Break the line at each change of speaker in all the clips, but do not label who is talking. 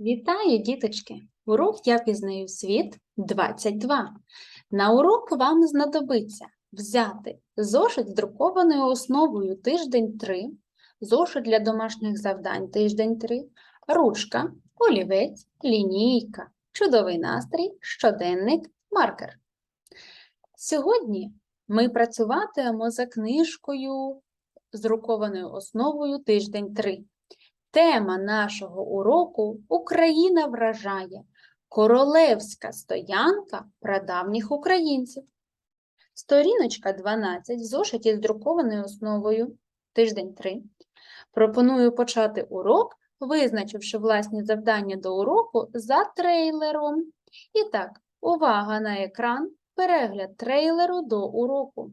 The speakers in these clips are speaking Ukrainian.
Вітаю, діточки! Урок «Я пізнаю світ» 22. На урок вам знадобиться взяти зошит з друкованою основою тиждень 3, зошит для домашніх завдань тиждень 3, ручка, олівець, лінійка, чудовий настрій, щоденник, маркер. Сьогодні ми працюватимемо за книжкою з друкованою основою тиждень 3. Тема нашого уроку Україна вражає королевська стоянка прадавніх українців. Сторіночка 12 в зошиті з друкованою основою тиждень 3. Пропоную почати урок, визначивши власні завдання до уроку за трейлером. І так, увага на екран, перегляд трейлеру до уроку.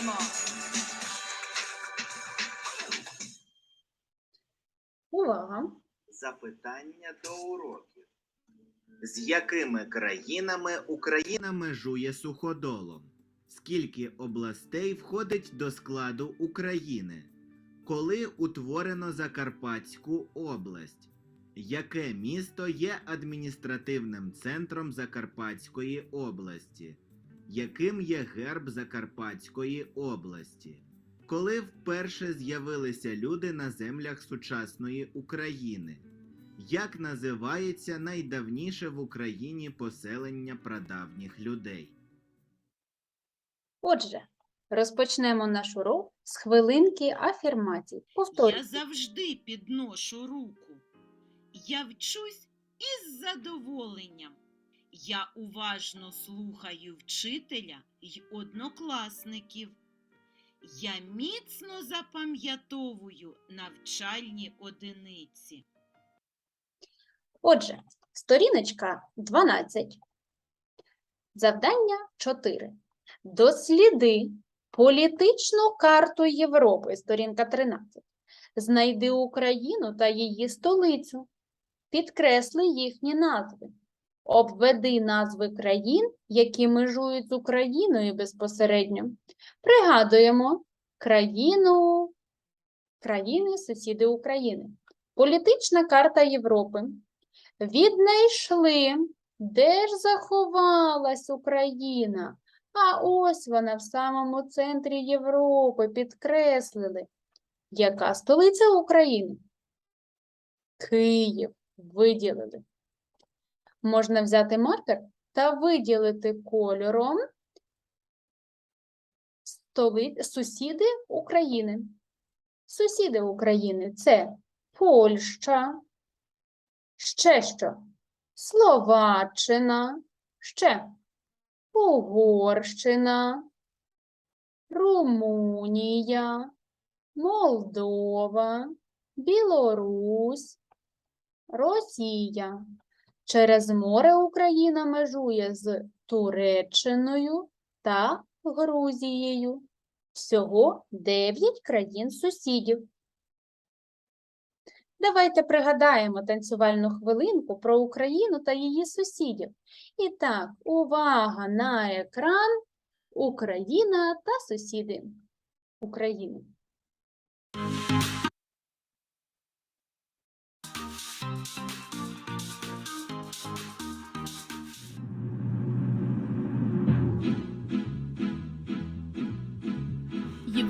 Відповідаємо.
Увага!
Запитання до уроків. З якими країнами Україна межує суходолом? Скільки областей входить до складу України? Коли утворено Закарпатську область? Яке місто є адміністративним центром Закарпатської області? Яким є герб Закарпатської області? Коли вперше з'явилися люди на землях сучасної України? Як називається найдавніше в Україні поселення прадавніх людей?
Отже, розпочнемо наш урок з хвилинки афірмацій. Повторюю.
Я завжди підношу руку. Я вчусь із задоволенням. Я уважно слухаю вчителя й однокласників. Я міцно запам'ятовую навчальні одиниці.
Отже, сторіночка 12. Завдання 4. Досліди політичну карту Європи, сторінка 13. Знайди Україну та її столицю. Підкресли їхні назви. Обведи назви країн, які межують з Україною безпосередньо. Пригадуємо країну, країни, сусіди України. Політична карта Європи. Віднайшли, де ж заховалась Україна? А ось вона в самому центрі Європи підкреслили. Яка столиця України? Київ виділили. Можна взяти маркер та виділити кольором сусіди України. Сусіди України це Польща, ще що? Словаччина, ще Угорщина, Румунія, Молдова, Білорусь, Росія. Через море Україна межує з Туреччиною та Грузією. Всього 9 країн-сусідів. Давайте пригадаємо танцювальну хвилинку про Україну та її сусідів. І так, увага на екран Україна та сусіди України.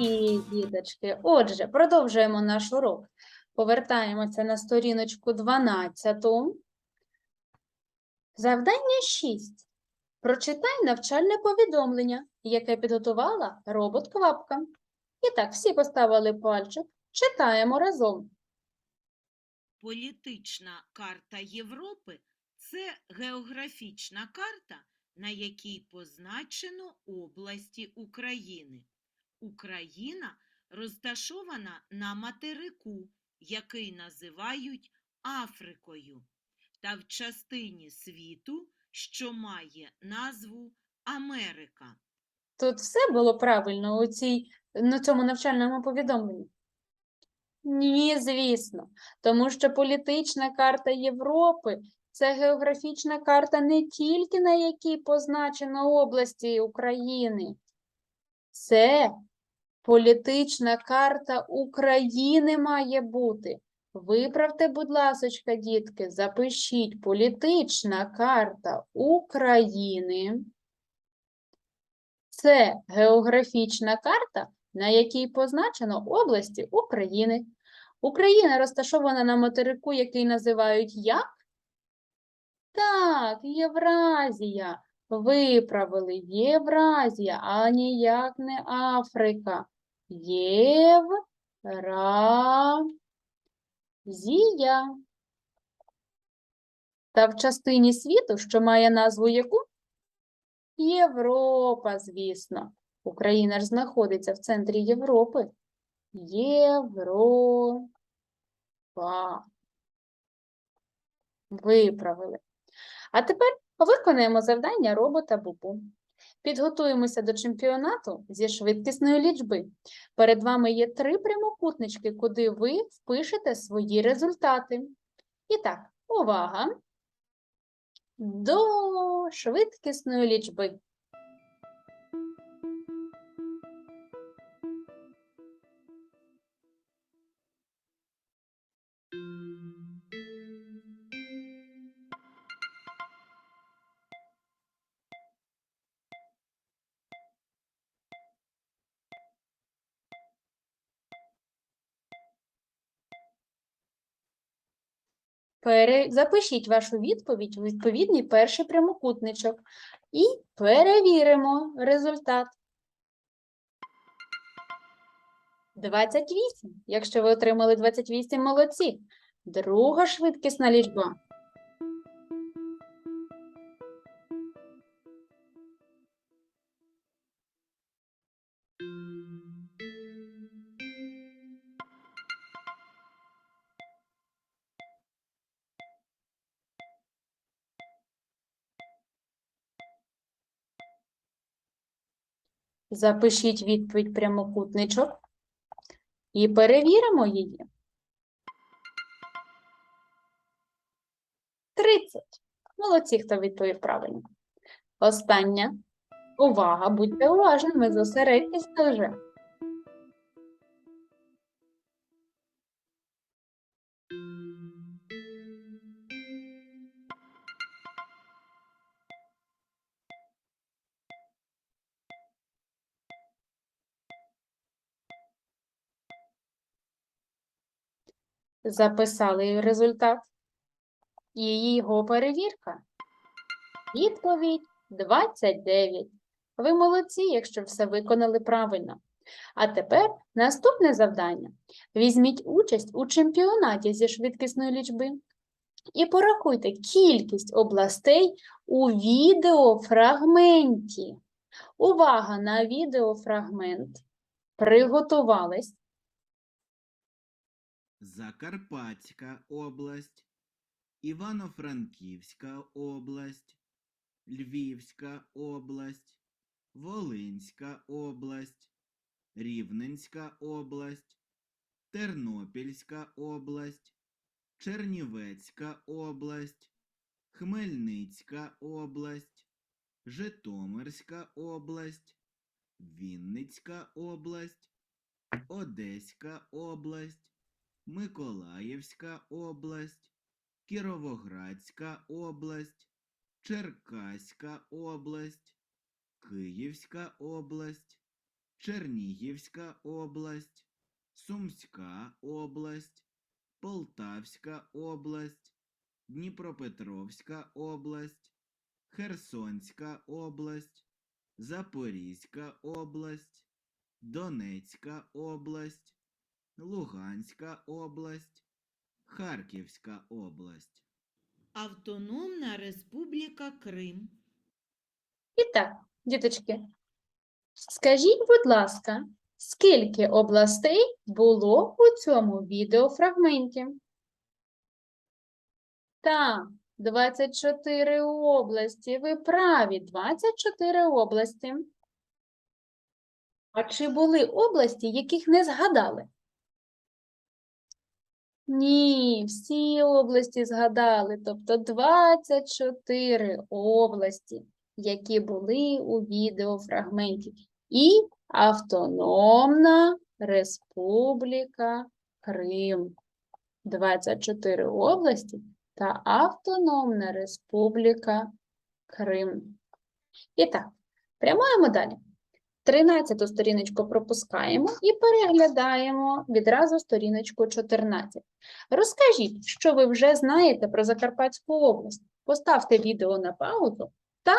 Молодці, діточки. Отже, продовжуємо наш урок. Повертаємося на сторіночку 12. Завдання 6. Прочитай навчальне повідомлення, яке підготувала робот-квапка. І так, всі поставили пальчик. Читаємо разом.
Політична карта Європи це географічна карта, на якій позначено області України. Україна розташована на материку, який називають Африкою, та в частині світу, що має назву Америка.
Тут все було правильно у цій, на цьому навчальному повідомленні? Ні, звісно, тому що політична карта Європи це географічна карта не тільки на якій позначено області України. Це політична карта України має бути. Виправте, будь ласочка, дітки, запишіть політична карта України. Це географічна карта, на якій позначено області України. Україна розташована на материку, який називають як? Так, Євразія. Виправили Євразія, а ніяк не Африка. Євразія. Та в частині світу, що має назву яку? Європа, звісно. Україна ж знаходиться в центрі Європи. Європа. Виправили. А тепер виконаємо завдання робота Бубу. Підготуємося до чемпіонату зі швидкісної лічби. Перед вами є три прямокутнички, куди ви впишете свої результати. І так, увага! До швидкісної лічби. Запишіть вашу відповідь у відповідний перший прямокутничок і перевіримо результат. 28. Якщо ви отримали 28, молодці. Друга швидкісна лічба. Запишіть відповідь прямокутничок і перевіримо її. 30. Молодці, хто відповів правильно. Остання. Увага, будьте уважними, зосередьтесь вже. Записали результат. І його перевірка. Відповідь 29. Ви молодці, якщо все виконали правильно. А тепер наступне завдання. Візьміть участь у чемпіонаті зі швидкісної лічби і порахуйте кількість областей у відеофрагменті. Увага на відеофрагмент. Приготувались.
Закарпатська область, Івано-Франківська область, Львівська область, Волинська область, Рівненська область, Тернопільська область, Чернівецька область, Хмельницька область, Житомирська область, Вінницька область, Одеська область. Миколаївська область, Кіровоградська область, Черкаська область, Київська область, Чернігівська область, Сумська область, Полтавська область, Дніпропетровська область, Херсонська область, Запорізька область, Донецька область, Луганська область, Харківська область.
Автономна Республіка Крим.
І так, діточки, скажіть, будь ласка, скільки областей було у цьому відеофрагменті? Так, 24 області. Ви праві, 24 області. А чи були області, яких не згадали? Ні, всі області згадали, тобто 24 області які були у відеофрагменті, і Автономна Республіка Крим. 24 області та Автономна Республіка Крим. І так, прямуємо далі. 13 сторіночку пропускаємо і переглядаємо відразу сторіночку 14. Розкажіть, що ви вже знаєте про Закарпатську область. Поставте відео на паузу та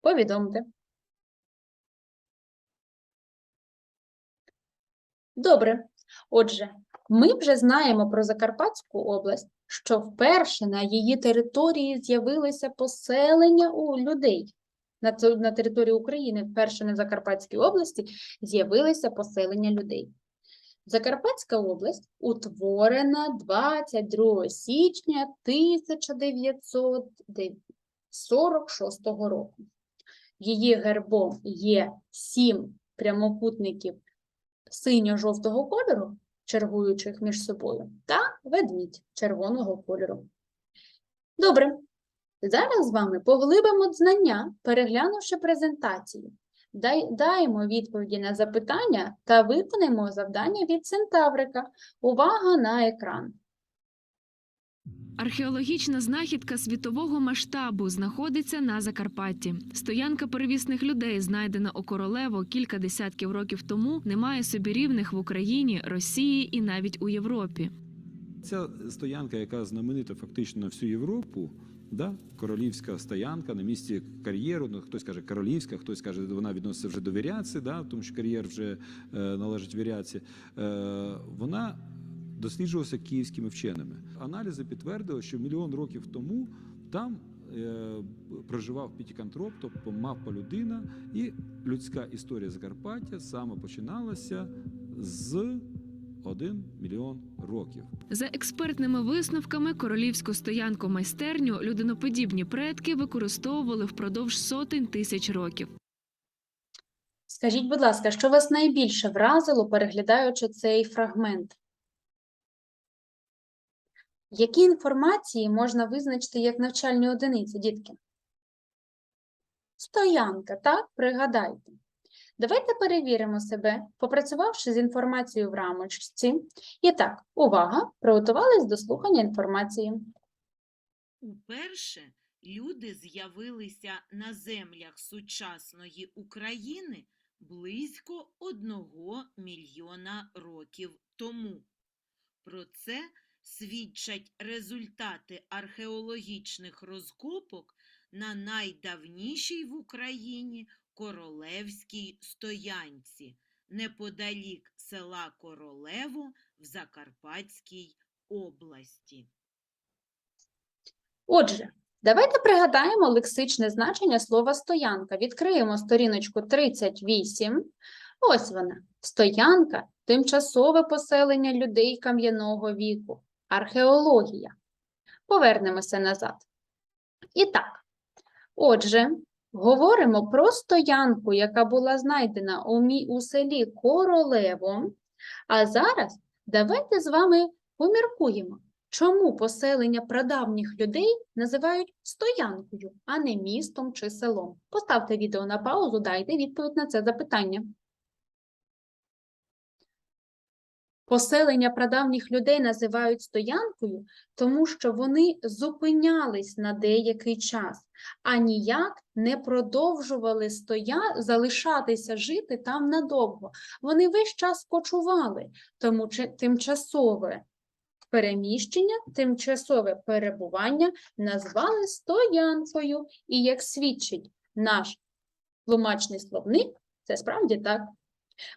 повідомте. Добре. Отже, ми вже знаємо про Закарпатську область, що вперше на її території з'явилися поселення у людей. На, на території України вперше на Закарпатській області з'явилися поселення людей. Закарпатська область утворена 22 січня 1946 року. Її гербом є сім прямокутників синьо-жовтого кольору, чергуючих між собою, та ведмідь червоного кольору. Добре, зараз з вами поглибимо знання, переглянувши презентацію. Дай, даємо відповіді на запитання та виконаємо завдання від Центаврика. Увага на екран.
Археологічна знахідка світового масштабу знаходиться на Закарпатті. Стоянка перевісних людей, знайдена у Королево кілька десятків років тому, не має собі рівних в Україні, Росії і навіть у Європі.
Ця стоянка, яка знаменита фактично на всю Європу, да? королівська стоянка на місці кар'єру. Ну, хтось каже королівська, хтось каже, вона відноситься вже до віряці, да? тому що кар'єр вже е, належить віряці. Е, вона досліджувалася київськими вченими. Аналізи підтвердили, що мільйон років тому там е, проживав пітікантроп, тобто мавпа людина, і людська історія Закарпаття саме починалася з 1 мільйон років.
За експертними висновками, королівську стоянку майстерню людиноподібні предки використовували впродовж сотень тисяч років.
Скажіть, будь ласка, що вас найбільше вразило, переглядаючи цей фрагмент? Які інформації можна визначити як навчальні одиниці, дітки? Стоянка, так? Пригадайте. Давайте перевіримо себе, попрацювавши з інформацією в рамочці. І так, увага! Приготувались до слухання інформації.
Уперше люди з'явилися на землях сучасної України близько одного мільйона років тому. Про це свідчать результати археологічних розкопок на найдавнішій в Україні Королевській стоянці, неподалік села Королево в Закарпатській області.
Отже, давайте пригадаємо лексичне значення слова стоянка. Відкриємо сторіночку 38. Ось вона. Стоянка – тимчасове поселення людей кам'яного віку. Археологія. Повернемося назад. І так, отже, говоримо про стоянку, яка була знайдена у, мі- у селі Королево. А зараз давайте з вами поміркуємо, Чому поселення прадавніх людей називають стоянкою, а не містом чи селом? Поставте відео на паузу, дайте відповідь на це запитання. Поселення прадавніх людей називають стоянкою, тому що вони зупинялись на деякий час, а ніяк не продовжували стоя... залишатися жити там надовго. Вони весь час кочували, тому тимчасове переміщення, тимчасове перебування назвали стоянкою. І як свідчить наш тлумачний словник, це справді так.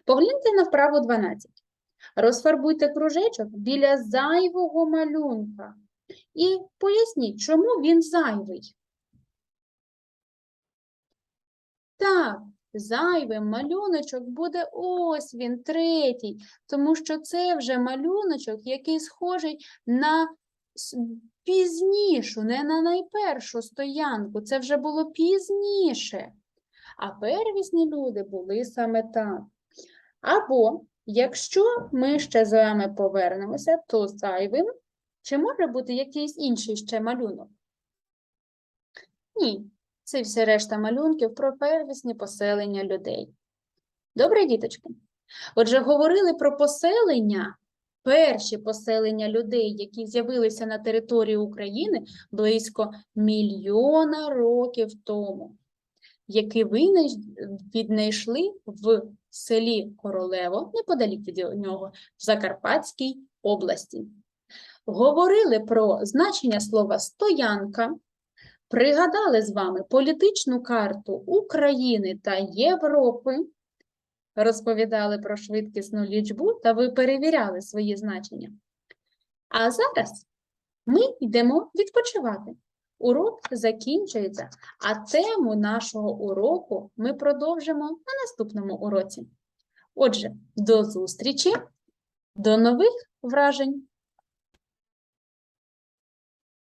Погляньте на вправу 12. Розфарбуйте кружечок біля зайвого малюнка і поясніть, чому він зайвий. Так, зайвим малюночок буде ось він, третій, тому що це вже малюночок, який схожий на пізнішу, не на найпершу стоянку. Це вже було пізніше. А первісні люди були саме так. Або, якщо ми ще з вами повернемося, то зайвим, чи може бути якийсь інший ще малюнок? Ні, це всі решта малюнків про первісні поселення людей. Добре, діточки? Отже, говорили про поселення, перші поселення людей, які з'явилися на території України близько мільйона років тому які віднайшли в селі Королево, неподалік від нього, в Закарпатській області. Говорили про значення слова стоянка, пригадали з вами політичну карту України та Європи, розповідали про швидкісну лічбу, та ви перевіряли свої значення. А зараз ми йдемо відпочивати. Урок закінчується, а тему нашого уроку ми продовжимо на наступному уроці. Отже, до зустрічі, до нових вражень!